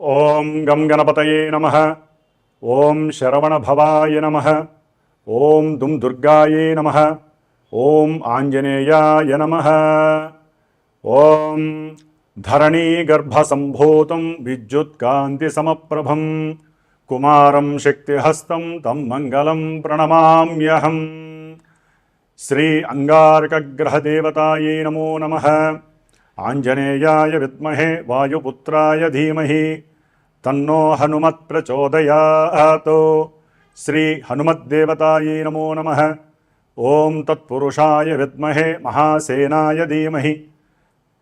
ఓం గం గణపతయే నమ ఓం శరవణభవాయ నమ ఓం దుం దుర్గాయే నమ ఓం ఆంజనేయాయ నమ ఓం ధరణీగర్భసంభూతం విద్యుత్కాంతిసమప్రభం కుమారం శక్తిహస్తం తం మంగళం ప్రణమామ్యహం శ్రీ అంగారకగ్రహదేవతాయే నమో నమ ఆంజనేయాయ విద్మహే వాయుపుత్రాయ ధీమహి. తన్నో హనుమత్ ప్రచోదయాత్. శ్రీ హనుమద్దేవతాయే నమో నమ. ఓం తత్పురుషాయ విద్మహే మహాసేనాయ ధీమహి.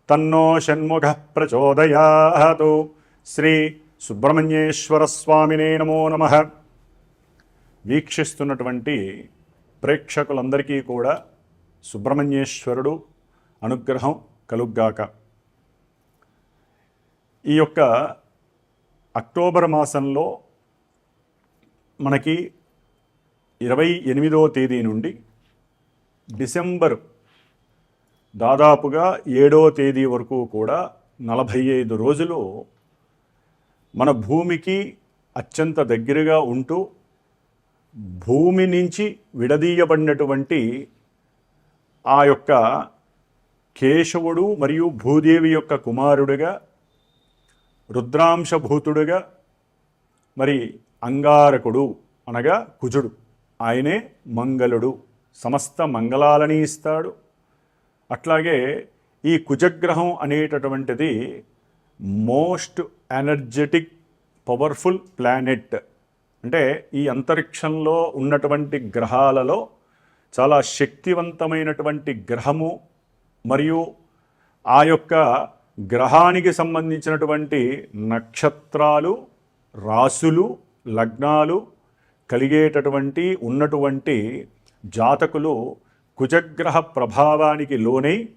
తన్నో షణ్ముఖ ప్రచోదయాత్. శ్రీ సుబ్రహ్మణ్యేశ్వరస్వామినే నమో నమ. వీక్షిస్తున్నటువంటి ప్రేక్షకులందరికీ కూడా సుబ్రహ్మణ్యేశ్వరుడు అనుగ్రహం కలుగ్గాక. ఈ యొక్క అక్టోబర్ మాసంలో మనకి ఇరవై ఎనిమిదవ తేదీ నుండి డిసెంబర్ దాదాపుగా ఏడో తేదీ వరకు కూడా నలభై ఐదు రోజులు మన భూమికి అత్యంత దగ్గరగా ఉంటూ భూమి నుంచి విడదీయబడినటువంటి ఆ యొక్క కేశవుడు మరియు భూదేవి యొక్క కుమారుడుగా రుద్రాంశభూతుడుగా మరి అంగారకుడు అనగా కుజుడు. ఆయనే మంగళుడు సమస్త మంగళాలని ఇస్తాడు. అట్లాగే ఈ కుజగ్రహం అనేటటువంటిది మోస్ట్ ఎనర్జెటిక్ పవర్ఫుల్ ప్లానెట్. అంటే ఈ అంతరిక్షంలో ఉన్నటువంటి గ్రహాలలో చాలా శక్తివంతమైనటువంటి గ్రహము మరియు ఆ యొక్క గ్రహానికి సంబంధించినటువంటి నక్షత్రాలు రాసులు లగ్నాలు కలిగేటటువంటి ఉన్నటువంటి జాతకులు కుజగ్రహ ప్రభావానికి లోనై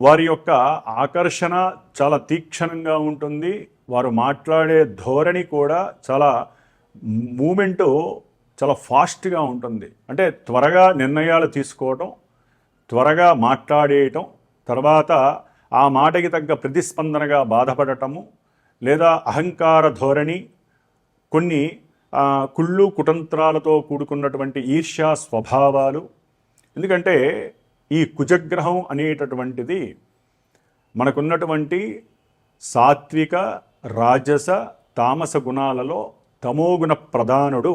వారి యొక్క ఆకర్షణ చాలా తీక్షణంగా ఉంటుంది. వారు మాట్లాడే ధోరణి కూడా చాలా మూమెంటు చాలా ఫాస్ట్గా ఉంటుంది. అంటే త్వరగా నిర్ణయాలు తీసుకోవటం త్వరగా మాట్లాడేయటం తర్వాత ఆ మాటకి తగ్గ ప్రతిస్పందనగా బాధపడటము లేదా అహంకార ధోరణి కొన్ని కుళ్ళు కుతంత్రాలతో కూడుకున్నటువంటి ఈర్ష్యా స్వభావాలు. ఎందుకంటే ఈ కుజగ్రహం అనేటటువంటిది మనకున్నటువంటి సాత్విక రాజస తామస గుణాలలో తమోగుణ ప్రధానుడు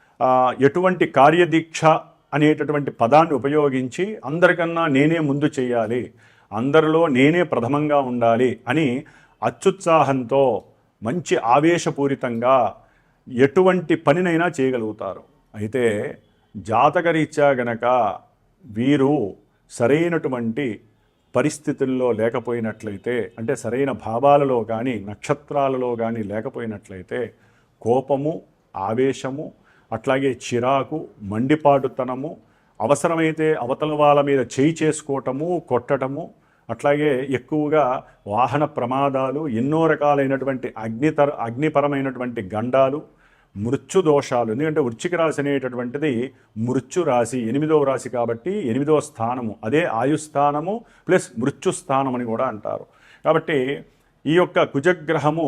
ఎటువంటి కార్యదీక్ష అనేటటువంటి పదాన్ని ఉపయోగించి అందరికన్నా నేనే ముందు చేయాలి అందరిలో నేనే ప్రథమంగా ఉండాలి అని అత్యుత్సాహంతో మంచి ఆవేశపూరితంగా ఎటువంటి పనినైనా చేయగలుగుతారు. అయితే జాతకరీత్యా గనక వీరు సరైనటువంటి పరిస్థితుల్లో లేకపోయినట్లయితే అంటే సరైన భావాలలో కానీ నక్షత్రాలలో కానీ లేకపోయినట్లయితే కోపము ఆవేశము అట్లాగే చిరాకు మండిపాటుతనము అవసరమైతే అవతల వాళ్ళ మీద చేయి చేసుకోవటము కొట్టటము అట్లాగే ఎక్కువగా వాహన ప్రమాదాలు ఎన్నో రకాలైనటువంటి అగ్నితర అగ్నిపరమైనటువంటి గండాలు మృత్యు దోషాలు. ఎందుకంటే వృచ్చిక రాశి అనేటటువంటిది మృత్యు రాశి ఎనిమిదవ రాశి కాబట్టి ఎనిమిదవ స్థానము. అదే ఆయుస్థానము ప్లస్ మృత్యు స్థానం అని కూడా అంటారు. కాబట్టి ఈ యొక్క కుజగ్రహము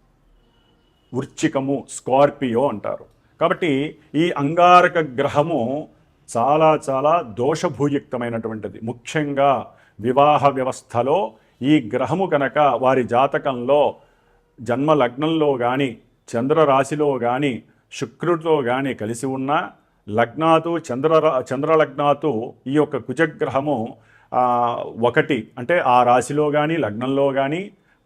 వృచ్చికము స్కార్పియో అంటారు. కాబట్టి ఈ అంగారక గ్రహము చాలా చాలా దోషభూయుక్తమైనటువంటిది. ముఖ్యంగా వివాహ వ్యవస్థలో ఈ గ్రహము కనుక వారి జాతకంలో జన్మ లగ్నంలో కానీ చంద్రరాశిలో కానీ శుక్రుడితో కానీ కలిసి ఉన్న లగ్నాతు చంద్ర చంద్రలగ్నాతు ఈ యొక్క కుజగ్రహము ఒకటి అంటే ఆ రాశిలో కానీ లగ్నంలో కానీ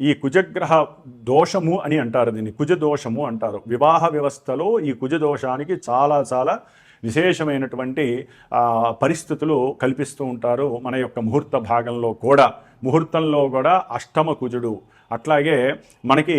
ఈ కుజగ్రహ దోషము అని అంటారు దీన్ని కుజ దోషము అంటారు. వివాహ వ్యవస్థలో ఈ కుజ దోషానికి చాలా చాలా విశేషమైనటువంటి పరిస్థితులు కల్పిస్తూ ఉంటారు. మన యొక్క ముహూర్త భాగంలో కూడా ముహూర్తంలో కూడా అష్టమ కుజుడు. అట్లాగే మనకి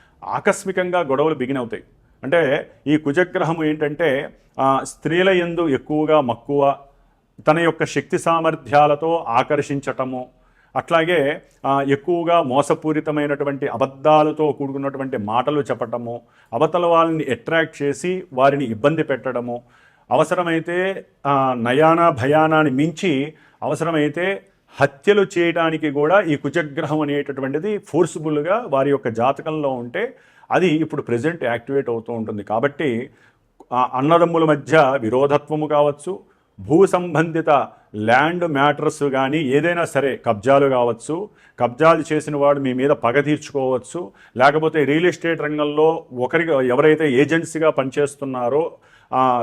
ఆకస్మికంగా గొడవలు బిగిన్ అవుతాయి. అంటే ఈ కుజగ్రహము ఏంటంటే స్త్రీల ఎందు ఎక్కువగా మక్కువ తన యొక్క శక్తి సామర్థ్యాలతో ఆకర్షించటము అట్లాగే ఎక్కువగా మోసపూరితమైనటువంటి అబద్ధాలతో కూడుకున్నటువంటి మాటలు చెప్పటము అవతల వాళ్ళని అట్రాక్ట్ చేసి వారిని ఇబ్బంది పెట్టడము అవసరమైతే నయాన భయానాన్ని మించి అవసరమైతే హత్యలు చేయడానికి కూడా ఈ కుజగ్రహం అనేటటువంటిది ఫోర్సిబుల్గా వారి యొక్క జాతకంలో ఉంటే అది ఇప్పుడు ప్రజెంట్ యాక్టివేట్ అవుతూ ఉంటుంది. కాబట్టి అన్నదమ్ముల మధ్య విరోధత్వము కావచ్చు భూ సంబంధిత ల్యాండ్ మ్యాటర్స్ కానీ ఏదైనా సరే కబ్జాలు కావచ్చు కబ్జాలు చేసిన వాడు మీ మీద పగ తీర్చుకోవచ్చు లేకపోతే రియల్ ఎస్టేట్ రంగంలో ఒకరికి ఎవరైతే ఏజెన్సీగా పనిచేస్తున్నారో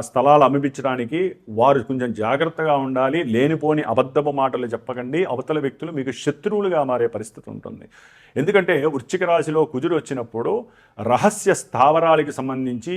స్థలాలు అమ్మిపించడానికి వారు కొంచెం జాగ్రత్తగా ఉండాలి లేనిపోని అబద్ధపు మాటలు చెప్పకండి అవతల వ్యక్తులు మీకు శత్రువులుగా మారే పరిస్థితి ఉంటుంది. ఎందుకంటే వృశ్చిక రాశిలో కుజుడు వచ్చినప్పుడు రహస్య స్థావరాలకి సంబంధించి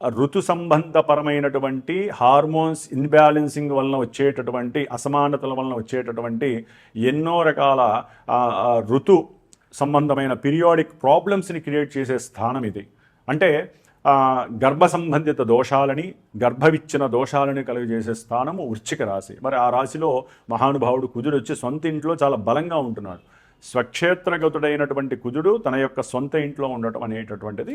ఋతు సంబంధపరమైనటువంటి హార్మోన్స్ ఇన్బ్యాలెన్సింగ్ వలన వచ్చేటటువంటి అసమానతల వలన వచ్చేటటువంటి ఎన్నో రకాల ఋతు సంబంధమైన పీరియాడిక్ ప్రాబ్లమ్స్ని క్రియేట్ చేసే స్థానం ఇది. అంటే గర్భ సంబంధిత దోషాలని గర్భవిచ్చిన దోషాలని కలుగజేసే స్థానము వృశ్చిక రాశి. మరి ఆ రాశిలో మహానుభావుడు కుజుడు వచ్చి సొంత ఇంట్లో చాలా బలంగా ఉంటున్నాడు. స్వక్షేత్రగతుడైనటువంటి కుజుడు తన యొక్క సొంత ఇంట్లో ఉండటం అనేటటువంటిది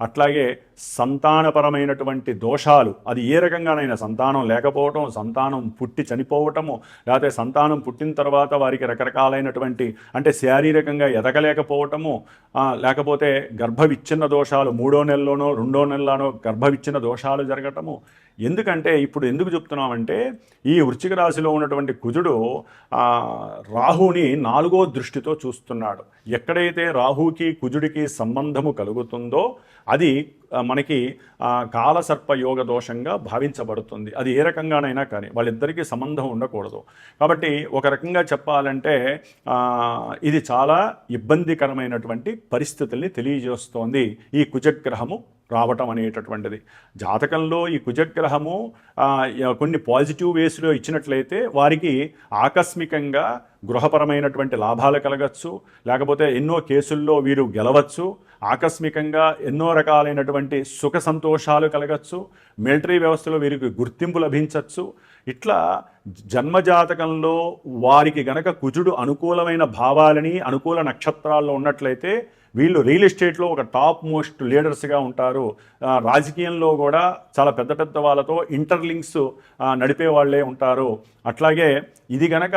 అట్లాగే సంతానపరమైనటువంటి దోషాలు అది ఏ రకంగానైనా సంతానం లేకపోవటం సంతానం పుట్టి చనిపోవటము లేకపోతే సంతానం పుట్టిన తర్వాత వారికి రకరకాలైనటువంటి అంటే శారీరకంగా ఎదగలేకపోవటము లేకపోతే గర్భవిచ్ఛిన్న దోషాలు మూడో నెలలోనో రెండో నెలలోనో గర్భవిచ్ఛిన్న దోషాలు జరగటము. ఎందుకంటే ఇప్పుడు ఎందుకు చెప్తున్నామంటే ఈ వృశ్చిక రాశిలో ఉన్నటువంటి కుజుడు రాహుని నాలుగో దృష్టితో చూస్తున్నాడు. ఎక్కడైతే రాహుకి కుజుడికి సంబంధము కలుగుతుందో అది మనకి కాలసర్ప యోగ దోషంగా భావించబడుతుంది. అది ఏ రకంగానైనా కానీ వాళ్ళిద్దరికీ సంబంధం ఉండకూడదు. కాబట్టి ఒక రకంగా చెప్పాలంటే ఇది చాలా ఇబ్బందికరమైనటువంటి పరిస్థితుల్ని తెలియజేస్తోంది ఈ కుజగ్రహము రావటం అనేటటువంటిది. జాతకంలో ఈ కుజగ్రహము కొన్ని పాజిటివ్ వేస్లో ఇచ్చినట్లయితే వారికి ఆకస్మికంగా గృహపరమైనటువంటి లాభాలు కలగచ్చు. లేకపోతే ఎన్నో కేసుల్లో వీరు గెలవచ్చు. ఆకస్మికంగా ఎన్నో రకాలైనటువంటి సుఖ సంతోషాలు కలగచ్చు. మిలిటరీ వ్యవస్థలో వీరికి గుర్తింపు లభించవచ్చు ఇట్లా జన్మజాతకంలో వారికి గనక కుజుడు అనుకూలమైన భావాలని అనుకూల నక్షత్రాల్లో ఉన్నట్లయితే వీళ్ళు రియల్ ఎస్టేట్లో ఒక టాప్ మోస్ట్ లీడర్స్గా ఉంటారు. రాజకీయంలో కూడా చాలా పెద్ద పెద్ద వాళ్ళతో ఇంటర్లింక్స్ నడిపే వాళ్ళే ఉంటారు. అట్లాగే ఇది కనుక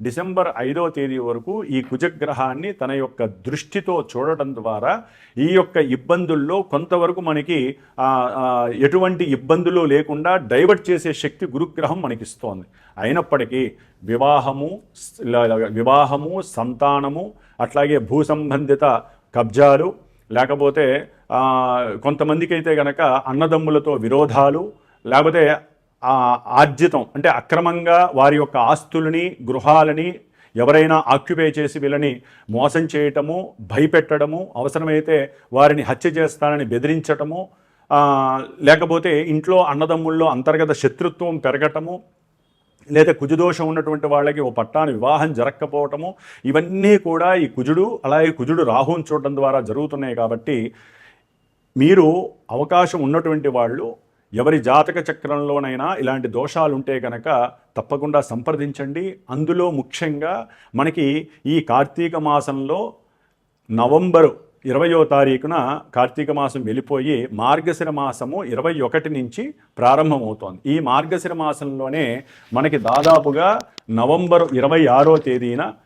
డిసెంబర్ ఐదవ తేదీ వరకు ఈ కుజగ్రహాన్ని తన యొక్క దృష్టితో చూడటం ద్వారా ఈ యొక్క ఇబ్బందుల్లో కొంతవరకు మనకి ఎటువంటి ఇబ్బందులు లేకుండా డైవర్ట్ చేసే శక్తి గురుగ్రహం మనకిస్తోంది. అయినప్పటికీ వివాహము వివాహము సంతానము అట్లాగే భూ సంబంధిత కబ్జాలు లేకపోతే కొంతమందికైతే కొంతమందికి అయితే గనక అన్నదమ్ములతో విరోధాలు లేకపోతే ఆర్జితం అంటే అక్రమంగా వారి యొక్క ఆస్తులని గృహాలని ఎవరైనా ఆక్యుపై చేసి వీళ్ళని మోసం చేయటము భయపెట్టడము అవసరమైతే వారిని హత్య చేస్తానని బెదిరించటము లేకపోతే ఇంట్లో అన్నదమ్ముల్లో అంతర్గత శత్రుత్వం పెరగటము లేదా కుజుదోషం ఉన్నటువంటి వాళ్ళకి ఓ పట్టాను వివాహం జరగకపోవటము ఇవన్నీ కూడా ఈ కుజుడు అలాగే కుజుడు రాహుని చూడడం ద్వారా జరుగుతున్నాయి కాబట్టి మీరు అవకాశం ఉన్నటువంటి వాళ్ళు ఎవరి జాతక చక్రంలోనైనా ఇలాంటి దోషాలు ఉంటే కనుక తప్పకుండా సంప్రదించండి. అందులో ముఖ్యంగా మనకి ఈ కార్తీక మాసంలో నవంబరు ఇరవయో తారీఖున కార్తీక మాసం వెళ్ళిపోయి మార్గశిర మాసము ఇరవై ఒకటి నుంచి ప్రారంభమవుతోంది. ఈ మార్గశిర మాసంలోనే మనకి దాదాపుగా నవంబరు ఇరవై ఆరో తేదీన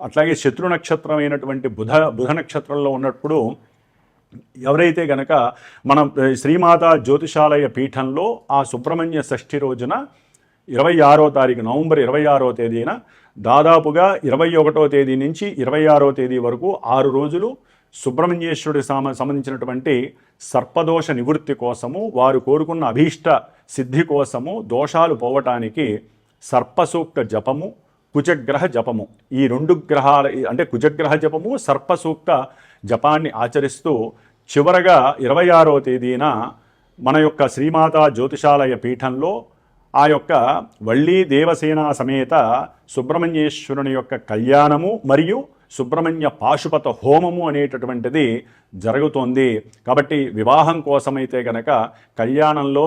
అట్లాగే శత్రు నక్షత్రం అయినటువంటి బుధ బుధ నక్షత్రంలో ఉన్నప్పుడు ఎవరైతే గనక మనం శ్రీమాత జ్యోతిషాలయ పీఠంలో ఆ సుబ్రహ్మణ్య షష్ఠి రోజున ఇరవై ఆరో తారీఖు నవంబర్ ఇరవై ఆరో తేదీన దాదాపుగా ఇరవై ఒకటో తేదీ నుంచి ఇరవై ఆరో తేదీ వరకు ఆరు రోజులు సుబ్రహ్మణ్యేశ్వరుడి సామ సంబంధించినటువంటి సర్పదోష నివృత్తి కోసము వారు కోరుకున్న అభీష్ట సిద్ధి కోసము దోషాలు పోవటానికి సర్పసూక్త జపము కుజగ్రహ జపము. ఈ రెండు గ్రహాల అంటే కుజగ్రహ జపము సర్పసూక్త జపాన్ని ఆచరిస్తూ చివరగా ఇరవై ఆరో తేదీన మన యొక్క శ్రీమాతా జ్యోతిషాలయ పీఠంలో ఆ యొక్క వళ్ళీ దేవసేన సమేత సుబ్రహ్మణ్యేశ్వరుని యొక్క కళ్యాణము మరియు సుబ్రహ్మణ్య పాశుపత హోమము అనేటటువంటిది జరుగుతోంది. కాబట్టి వివాహం కోసమైతే గనక కళ్యాణంలో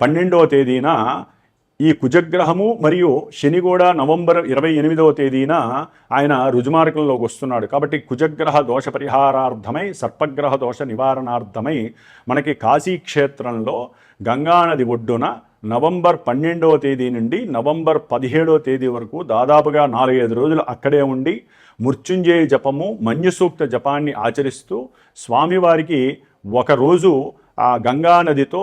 పన్నెండవ తేదీన ఈ కుజగ్రహము మరియు శని కూడా నవంబర్ ఇరవై ఎనిమిదవ తేదీన ఆయన రుజుమార్గంలోకి వస్తున్నాడు. కాబట్టి కుజగ్రహ దోష పరిహారార్థమై సర్పగ్రహ దోష నివారణార్థమై మనకి కాశీక్షేత్రంలో గంగానది ఒడ్డున నవంబర్ పన్నెండవ తేదీ నుండి నవంబర్ పదిహేడవ తేదీ వరకు దాదాపుగా నాలుగైదు రోజులు అక్కడే ఉండి మృత్యుంజయ జపము మన్యుసూక్త జపాన్ని ఆచరిస్తూ స్వామివారికి ఒకరోజు ఆ గంగానదితో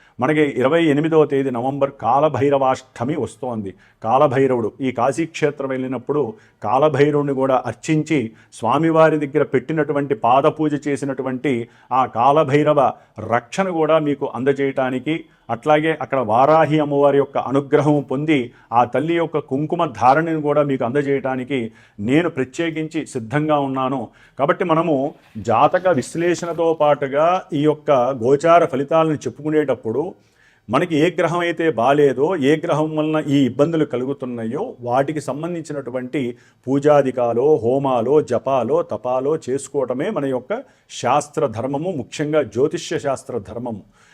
మనకి ఇరవై ఎనిమిదవ తేదీ నవంబర్ కాలభైరవాష్టమి వస్తోంది. కాలభైరవుడు ఈ కాశీక్షేత్రం వెళ్ళినప్పుడు కాలభైరవుని కూడా అర్చించి స్వామివారి దగ్గర పెట్టినటువంటి పాదపూజ చేసినటువంటి ఆ కాలభైరవ రక్షణ కూడా మీకు అందజేయటానికి అట్లాగే అక్కడ వారాహి అమ్మవారి యొక్క అనుగ్రహం పొంది ఆ తల్లి యొక్క కుంకుమ ధారణను కూడా మీకు అందజేయటానికి నేను ప్రత్యేకించి సిద్ధంగా ఉన్నాను. కాబట్టి మనము జాతక విశ్లేషణతో పాటుగా ఈ యొక్క గోచార ఫలితాలను చెప్పుకునేటప్పుడు మనకి ఏ గ్రహం అయితే బాలేదో ఏ గ్రహం వలన ఈ ఇబ్బందులు కలుగుతున్నాయో వాటికి సంబంధించినటువంటి పూజాధికాలో హోమాలో జపాలో తపాలో చేసుకోవటమే మన యొక్క శాస్త్ర ధర్మము ముఖ్యంగా జ్యోతిష్య శాస్త్ర ధర్మము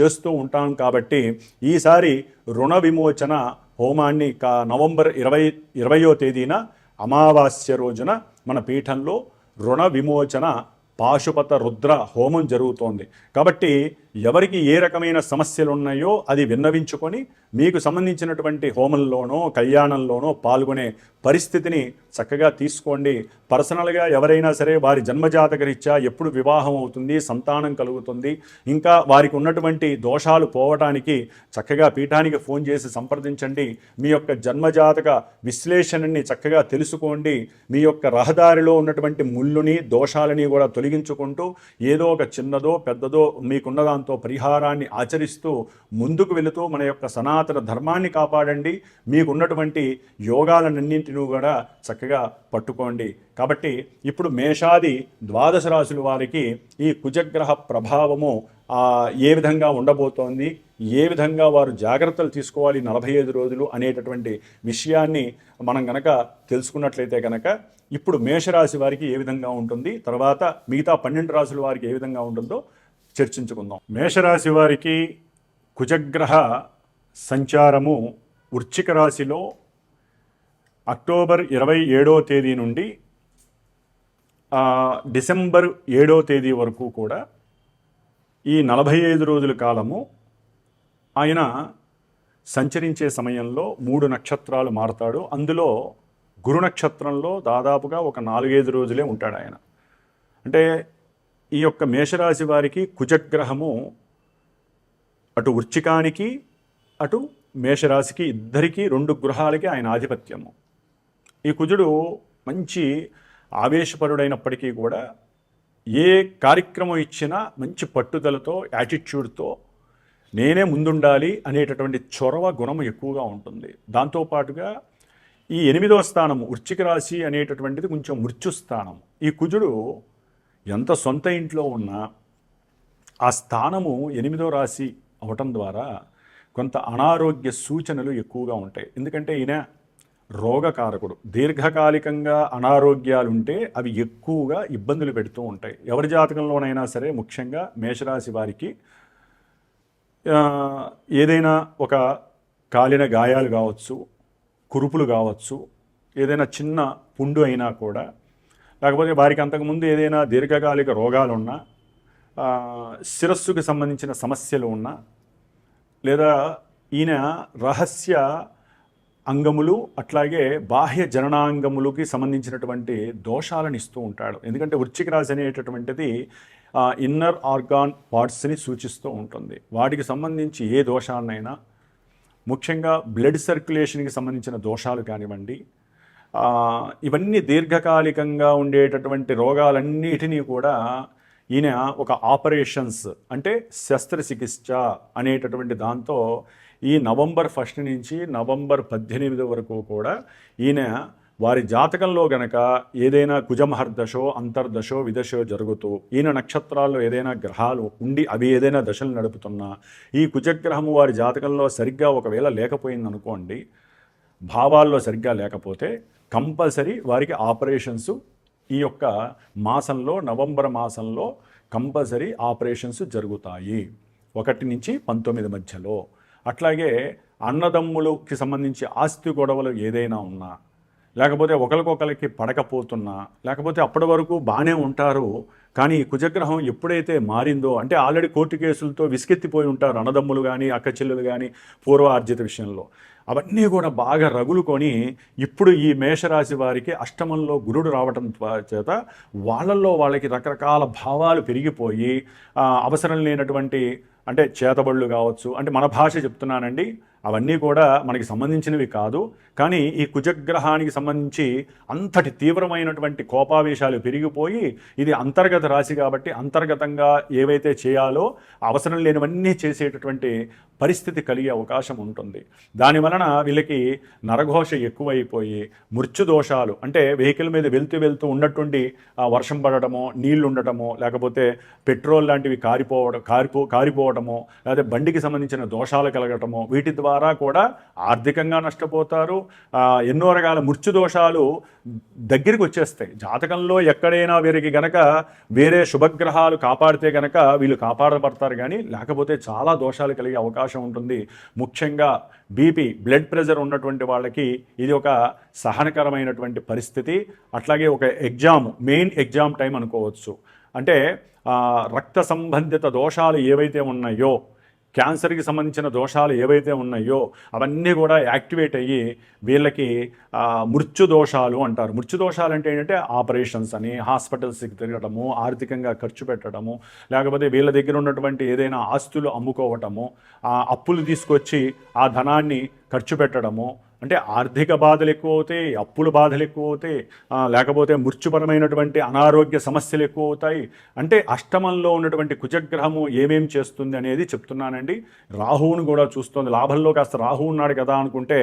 చేస్తూ ఉంటాం కాబట్టి ఈసారి రుణ విమోచన హోమాన్ని కా నవంబర్ ఇరవై ఇరవయో తేదీన అమావాస్య రోజున మన పీఠంలో రుణ విమోచన పాశుపత రుద్ర హోమం జరుగుతోంది. కాబట్టి ఎవరికి ఏ రకమైన సమస్యలు ఉన్నాయో అది విన్నవించుకొని మీకు సంబంధించినటువంటి హోమంలోనో కళ్యాణంలోనో పాల్గొనే పరిస్థితిని చక్కగా తీసుకోండి. పర్సనల్గా ఎవరైనా సరే వారి జన్మజాతక రీత్యా ఎప్పుడు వివాహం అవుతుంది సంతానం కలుగుతుంది ఇంకా వారికి ఉన్నటువంటి దోషాలు పోవటానికి చక్కగా పీఠానికి ఫోన్ చేసి సంప్రదించండి. మీ యొక్క జన్మజాతక విశ్లేషణని చక్కగా తెలుసుకోండి. మీ యొక్క రహదారిలో ఉన్నటువంటి ముళ్ళుని దోషాలని కూడా తొలగించుకుంటూ ఏదో ఒక చిన్నదో పెద్దదో మీకున్న దాంతో పరిహారాన్ని ఆచరిస్తూ ముందుకు వెళుతూ మన యొక్క సనాతన ధర్మాన్ని కాపాడండి. మీకున్నటువంటి యోగాలన్నింటినీ కూడా చక్కగా పట్టుకోండి. కాబట్టి ఇప్పుడు మేషాది ద్వాదశ రాశుల వారికి ఈ కుజగ్రహ ప్రభావము ఏ విధంగా ఉండబోతోంది ఏ విధంగా వారు జాగ్రత్తలు తీసుకోవాలి నలభై ఐదు రోజులు అనేటటువంటి విషయాన్ని మనం గనక తెలుసుకున్నట్లయితే కనుక ఇప్పుడు మేషరాశి వారికి ఏ విధంగా ఉంటుంది తర్వాత మిగతా పన్నెండు రాశుల వారికి ఏ విధంగా ఉంటుందో చర్చించుకుందాం. మేషరాశి వారికి కుజగ్రహ సంచారము వృశ్చిక రాశిలో అక్టోబర్ ఇరవై ఏడో తేదీ నుండి డిసెంబర్ ఏడో తేదీ వరకు కూడా ఈ నలభై ఐదు రోజుల కాలము ఆయన సంచరించే సమయంలో మూడు నక్షత్రాలు మారతాడు. అందులో గురు నక్షత్రంలో దాదాపుగా ఒక నాలుగైదు రోజులే ఉంటాడు ఆయన. అంటే ఈ యొక్క మేషరాశి వారికి కుజగ్రహము అటు వృచ్చికానికి అటు మేషరాశికి ఇద్దరికీ రెండు గృహాలకి ఆయన ఆధిపత్యము. ఈ కుజుడు మంచి ఆవేశపరుడైనప్పటికీ కూడా ఏ కార్యక్రమం ఇచ్చినా మంచి పట్టుదలతో యాటిట్యూడ్తో నేనే ముందుండాలి అనేటటువంటి చొరవ గుణం ఎక్కువగా ఉంటుంది. దాంతోపాటుగా ఈ ఎనిమిదవ స్థానం వృచ్చిక రాశి అనేటటువంటిది కొంచెం మృత్యు స్థానం ఈ కుజుడు ఎంత సొంత ఇంట్లో ఉన్నా ఆ స్థానము ఎనిమిదో రాశి అవటం ద్వారా కొంత అనారోగ్య సూచనలు ఎక్కువగా ఉంటాయి. ఎందుకంటే ఈయన రోగకారకుడు. దీర్ఘకాలికంగా అనారోగ్యాలుంటే అవి ఎక్కువగా ఇబ్బందులు పెడుతూ ఉంటాయి. ఎవరి జాతకంలోనైనా సరే ముఖ్యంగా మేషరాశి వారికి ఏదైనా ఒక కాలిన గాయాలు కావచ్చు కురుపులు కావచ్చు ఏదైనా చిన్న పుండు అయినా కూడా కాకపోతే వారికి అంతకుముందు ఏదైనా దీర్ఘకాలిక రోగాలు ఉన్నా శిరస్సుకి సంబంధించిన సమస్యలు ఉన్నా లేదా ఈయన రహస్య అంగములు అట్లాగే బాహ్య జననాంగములకి సంబంధించినటువంటి దోషాలను ఇస్తూ ఉంటాడు. ఎందుకంటే వృచ్చిక రాశి అనేటటువంటిది ఇన్నర్ ఆర్గాన్ పార్ట్స్ని సూచిస్తూ ఉంటుంది. వాటికి సంబంధించి ఏ దోషాన్నైనా ముఖ్యంగా బ్లడ్ సర్క్యులేషన్కి సంబంధించిన దోషాలు కానివ్వండి ఇవన్నీ దీర్ఘకాలికంగా ఉండేటటువంటి రోగాలన్నిటినీ కూడా ఈయన ఒక ఆపరేషన్స్ అంటే శస్త్రచికిత్స అనేటటువంటి దాంతో ఈ నవంబర్ ఫస్ట్ నుంచి నవంబర్ పద్దెనిమిది వరకు కూడా ఈయన వారి జాతకంలో గనక ఏదైనా కుజమహర్దశో అంతర్దశో విదశో జరుగుతూ ఈయన నక్షత్రాల్లో ఏదైనా గ్రహాలు ఉండి అవి ఏదైనా దశలు నడుపుతున్నా ఈ కుజగ్రహము వారి జాతకంలో సరిగ్గా ఒకవేళ లేకపోయిందనుకోండి భావాల్లో సరిగ్గా లేకపోతే కంపల్సరీ వారికి ఆపరేషన్స్ ఈ యొక్క మాసంలో నవంబర్ మాసంలో కంపల్సరీ ఆపరేషన్స్ జరుగుతాయి. ఒకటి నుంచి పంతొమ్మిది మధ్యలో. అట్లాగే అన్నదమ్ములకి సంబంధించి ఆస్తి గొడవలు ఏదైనా ఉన్నా లేకపోతే ఒకరికొకరికి పడకపోతున్నా లేకపోతే అప్పటి వరకు బాగానే ఉంటారు కానీ కుజగ్రహం ఎప్పుడైతే మారిందో అంటే ఆల్రెడీ కోర్టు కేసులతో విసుకెత్తిపోయి ఉంటారు అన్నదమ్ములు కానీ అక్క చెల్లెలు కానీ పూర్వ ఆర్జిత విషయంలో. అవన్నీ కూడా బాగా రగులుకొని ఇప్పుడు ఈ మేషరాశి వారికి అష్టమంలో గురుడు రావటం చేత వాళ్ళల్లో వాళ్ళకి రకరకాల భావాలు పెరిగిపోయి అవసరం లేనటువంటి అంటే చేతబళ్ళు కావచ్చు అంటే మన భాష చెప్తున్నానండి అవన్నీ కూడా మనకి సంబంధించినవి కాదు. కానీ ఈ కుజగ్రహానికి సంబంధించి అంతటి తీవ్రమైనటువంటి కోపావేశాలు పెరిగిపోయి ఇది అంతర్గత రాశి కాబట్టి అంతర్గతంగా ఏవైతే చేయాలో అవసరం లేనివన్నీ చేసేటటువంటి పరిస్థితి కలిగే అవకాశం ఉంటుంది. దాని వలన వీళ్ళకి నరఘోష ఎక్కువైపోయి మృత్యు దోషాలు అంటే వెహికల్ మీద వెళ్తూ వెళ్తూ ఉన్నట్టుండి వర్షం పడటము నీళ్ళు ఉండటము లేకపోతే పెట్రోల్ లాంటివి కారిపోవడం కారిపో కారిపోవడమో లేకపోతే బండికి సంబంధించిన దోషాలు కలగటము వీటి ద్వారా ద్వారా కూడా ఆర్థికంగా నష్టపోతారు. ఎన్నో రకాల మృత్యు దోషాలు దగ్గరికి వచ్చేస్తాయి. జాతకంలో ఎక్కడైనా వీరికి గనక వేరే శుభగ్రహాలు కాపాడితే గనక వీళ్ళు కాపాడబడతారు కానీ లేకపోతే చాలా దోషాలు కలిగే అవకాశం ఉంటుంది. ముఖ్యంగా బీపీ బ్లడ్ ప్రెషర్ ఉన్నటువంటి వాళ్ళకి ఇది ఒక సహనకరమైనటువంటి పరిస్థితి. అట్లాగే ఒక ఎగ్జామ్ మెయిన్ ఎగ్జామ్ టైం అనుకోవచ్చు. అంటే రక్త సంబంధిత దోషాలు ఏవైతే ఉన్నాయో క్యాన్సర్కి సంబంధించిన దోషాలు ఏవైతే ఉన్నాయో అవన్నీ కూడా యాక్టివేట్ అయ్యి వీళ్ళకి మృత్యు దోషాలు అంటారు. మృత్యు దోషాలు అంటే ఏంటంటే ఆపరేషన్స్ అని హాస్పిటల్స్కి తిరగటము ఆర్థికంగా ఖర్చు పెట్టడము లేకపోతే వీళ్ళ దగ్గర ఉన్నటువంటి ఏదైనా ఆస్తులు అమ్ముకోవటము ఆ అప్పులు తీసుకొచ్చి ఆ ధనాన్ని ఖర్చు పెట్టడము అంటే ఆర్థిక బాధలు ఎక్కువ అవుతాయి అప్పుల బాధలు ఎక్కువ అవుతాయి లేకపోతే మృత్యుపరమైనటువంటి అనారోగ్య సమస్యలు ఎక్కువ అవుతాయి అంటే అష్టమంలో ఉన్నటువంటి కుజగ్రహము ఏమేం చేస్తుంది అనేది చెప్తున్నానండి. రాహువును కూడా చూస్తుంది. లాభంలో కాస్త రాహు ఉన్నాడు కదా అనుకుంటే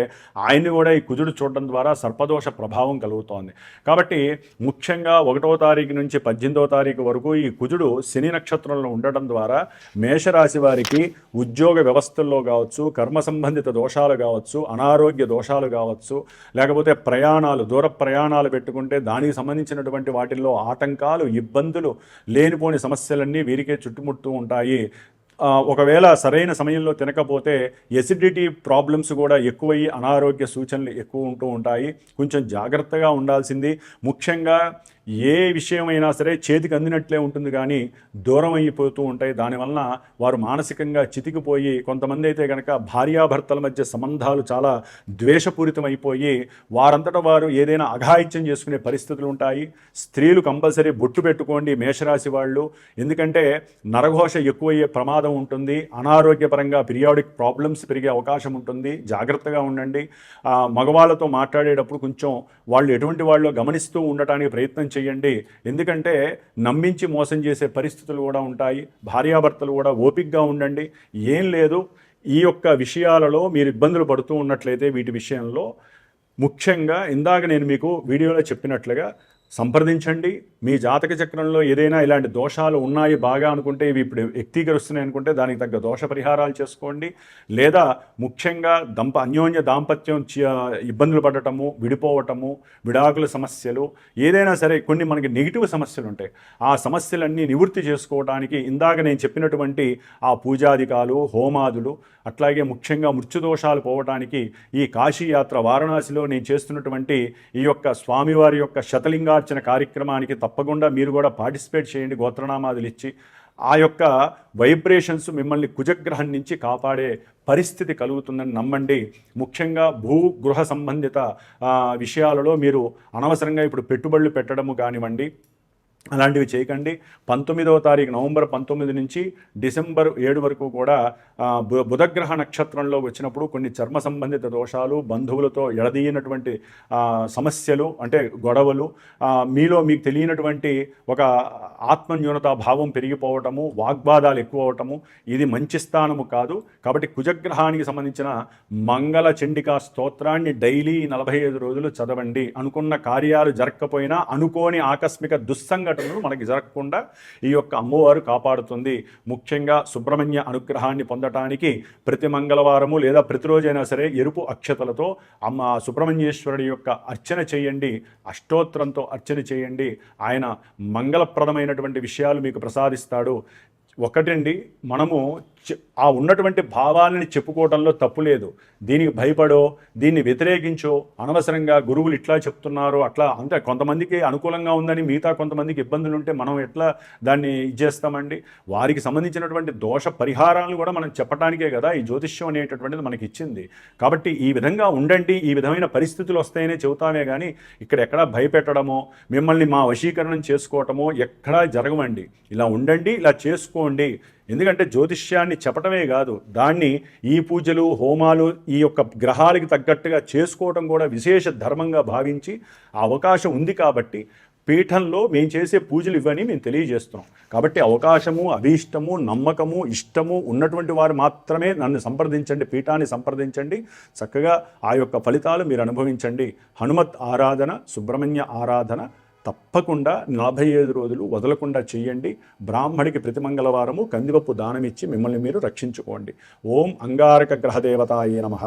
ఆయన్ని కూడా ఈ కుజుడు చూడడం ద్వారా సర్పదోష ప్రభావం కలుగుతోంది. కాబట్టి ముఖ్యంగా ఒకటో తారీఖు నుంచి పద్దెనిమిదో తారీఖు వరకు ఈ కుజుడు శని నక్షత్రంలో ఉండటం ద్వారా మేషరాశి వారికి ఉద్యోగ వ్యవస్థల్లో కావచ్చు కర్మ సంబంధిత దోషాలు కావచ్చు అనారోగ్య దోషాలు కావచ్చు లేకపోతే ప్రయాణాలు దూర ప్రయాణాలు పెట్టుకుంటే దానికి సంబంధించినటువంటి వాటిల్లో ఆటంకాలు ఇబ్బందులు లేనిపోని సమస్యలన్నీ వీరికే చుట్టుముడుతూ ఉంటాయి. ఒకవేళ సరైన సమయంలో తినకపోతే ఎసిడిటీ ప్రాబ్లమ్స్ కూడా ఎక్కువయ్యి అనారోగ్య సూచనలు ఎక్కువ ఉంటూ ఉంటాయి. కొంచెం జాగ్రత్తగా ఉండాల్సింది. ముఖ్యంగా ఏ విషయమైనా సరే చేతికి అందినట్లే ఉంటుంది కానీ దూరం అయిపోతూ ఉంటాయి. దానివలన వారు మానసికంగా చితికిపోయి కొంతమంది అయితే కనుక భార్యాభర్తల మధ్య సంబంధాలు చాలా ద్వేషపూరితం అయిపోయి వారంతట వారు ఏదైనా అఘాయిత్యం చేసుకునే పరిస్థితులు ఉంటాయి. స్త్రీలు కంపల్సరీ బొట్టు పెట్టుకోండి మేషరాశి వాళ్ళు. ఎందుకంటే నరఘోష ఎక్కువయ్యే ప్రమాదం ఉంటుంది. అనారోగ్యపరంగా పీరియాడిక్ ప్రాబ్లమ్స్ పెరిగే అవకాశం ఉంటుంది. జాగ్రత్తగా ఉండండి. మగవాళ్ళతో మాట్లాడేటప్పుడు కొంచెం వాళ్ళు ఎటువంటి వాళ్ళు గమనిస్తూ ఉండటానికి ప్రయత్నం చేయండి. ఎందుకంటే నమ్మించి మోసం చేసే పరిస్థితులు కూడా ఉంటాయి భార్యాభర్తలు కూడా ఓపిక్గా ఉండండి. ఏం లేదు ఈ యొక్క విషయాలలో మీరు ఇబ్బందులు పడుతూ ఉన్నట్లయితే వీటి విషయంలో ముఖ్యంగా ఇందాక నేను మీకు వీడియోలో చెప్పినట్లుగా సంప్రదించండి. మీ జాతక చక్రంలో ఏదైనా ఇలాంటి దోషాలు ఉన్నాయి బాగా అనుకుంటే ఇవి ఇప్పుడు వ్యక్తీకరిస్తున్నాయి అనుకుంటే దానికి తగ్గ దోష పరిహారాలు చేసుకోండి. లేదా ముఖ్యంగా దంప అన్యోన్య దాంపత్యం ఇబ్బందులు పడటము విడిపోవటము విడాకుల సమస్యలు ఏదైనా సరే కొన్ని మనకి నెగిటివ్ సమస్యలు ఉంటాయి. ఆ సమస్యలన్నీ నివృత్తి చేసుకోవడానికి ఇందాక నేను చెప్పినటువంటి ఆ పూజాదికాలు హోమాదులు అట్లాగే ముఖ్యంగా మృత్యుదోషాలు పోవటానికి ఈ కాశీయాత్ర వారణాసిలో నేను చేస్తున్నటువంటి ఈ యొక్క స్వామివారి యొక్క శతలింగా శతలింగార్చన కార్యక్రమానికి తప్పకుండా మీరు కూడా పార్టిసిపేట్ చేయండి గోత్రనామాదులు ఇచ్చి. ఆ యొక్క వైబ్రేషన్స్ మిమ్మల్ని కుజగ్రహం నుంచి కాపాడే పరిస్థితి కలుగుతుందని నమ్మండి. ముఖ్యంగా భూ గృహ సంబంధిత విషయాలలో మీరు అనవసరంగా ఇప్పుడు పెట్టుబడులు పెట్టడము కానివ్వండి అలాంటివి చేయకండి. పంతొమ్మిదవ తారీఖు నవంబర్ పంతొమ్మిది నుంచి డిసెంబర్ ఏడు వరకు కూడా బు- బుధగ్రహ నక్షత్రంలో వచ్చినప్పుడు కొన్ని చర్మ సంబంధిత దోషాలు బంధువులతో ఎడదీయనటువంటి సమస్యలు అంటే గొడవలు మీలో మీకు తెలియనటువంటి ఒక ఆత్మన్యూనతా భావం పెరిగిపోవటము వాగ్వాదాలు ఎక్కువ అవటము ఇది మంచి స్థానము కాదు. కాబట్టి కుజగ్రహానికి సంబంధించిన మంగళ చండికా స్తోత్రాన్ని డైలీ నలభై ఐదు రోజులు చదవండి. అనుకున్న కార్యాలు జరగకపోయినా అనుకోని ఆకస్మిక దుస్సంఘటనలు మనకి జరగకుండా ఈ యొక్క అమ్మవారు కాపాడుతుంది. ముఖ్యంగా సుబ్రహ్మణ్య అనుగ్రహాన్ని పొందటానికి ప్రతి మంగళవారము లేదా ప్రతిరోజైనా సరే ఎరుపు అక్షతలతో అమ్మ సుబ్రహ్మణ్యేశ్వరుడి యొక్క అర్చన చేయండి. అష్టోత్తరంతో అర్చన చేయండి. ఆయన మంగళప్రదమైనటువంటి విషయాలు మీకు ప్రసాదిస్తాడు. ఒకటండి మనము ఆ ఉన్నటువంటి భావాలని చెప్పుకోవడంలో తప్పు లేదు. దీనికి భయపడో దీన్ని వ్యతిరేకించో అనవసరంగా గురువులు ఇట్లా చెప్తున్నారు అట్లా అంటే కొంతమందికి అనుకూలంగా ఉందని మిగతా కొంతమందికి ఇబ్బందులు ఉంటే మనం ఎట్లా దాన్ని ఇచ్చేస్తామండి వారికి సంబంధించినటువంటి దోష పరిహారాలను కూడా మనం చెప్పడానికే కదా ఈ జ్యోతిష్యం అనేటటువంటిది మనకి ఇచ్చింది. కాబట్టి ఈ విధంగా ఉండండి ఈ విధమైన పరిస్థితులు వస్తాయనే చెబుతామే కానీ ఇక్కడ ఎక్కడా భయపెట్టడమో మిమ్మల్ని మా వశీకరణం చేసుకోవటమో ఎక్కడా జరగమండి ఇలా ఉండండి ఇలా చేసుకోండి. ఎందుకంటే జ్యోతిష్యాన్ని చెప్పటమే కాదు దాన్ని ఈ పూజలు హోమాలు ఈ యొక్క గ్రహాలకి తగ్గట్టుగా చేసుకోవటం కూడా విశేష ధర్మంగా భావించి ఆ అవకాశం ఉంది కాబట్టి పీఠంలో మేము చేసే పూజలు ఇవని మేము తెలియజేస్తున్నాం. కాబట్టి అవకాశము అభీష్టము నమ్మకము ఇష్టము ఉన్నటువంటి వారు మాత్రమే నన్ను సంప్రదించండి పీఠాన్ని సంప్రదించండి. చక్కగా ఆ యొక్క ఫలితాలు మీరు అనుభవించండి. హనుమత్ ఆరాధన సుబ్రహ్మణ్య ఆరాధన తప్పకుండా నలభై ఐదు రోజులు వదలకుండా చేయండి. బ్రాహ్మడికి ప్రతి మంగళవారము కందిపప్పు దానమిచ్చి మిమ్మల్ని మీరు రక్షించుకోండి. ఓం అంగారక గ్రహదేవతాయ నమ.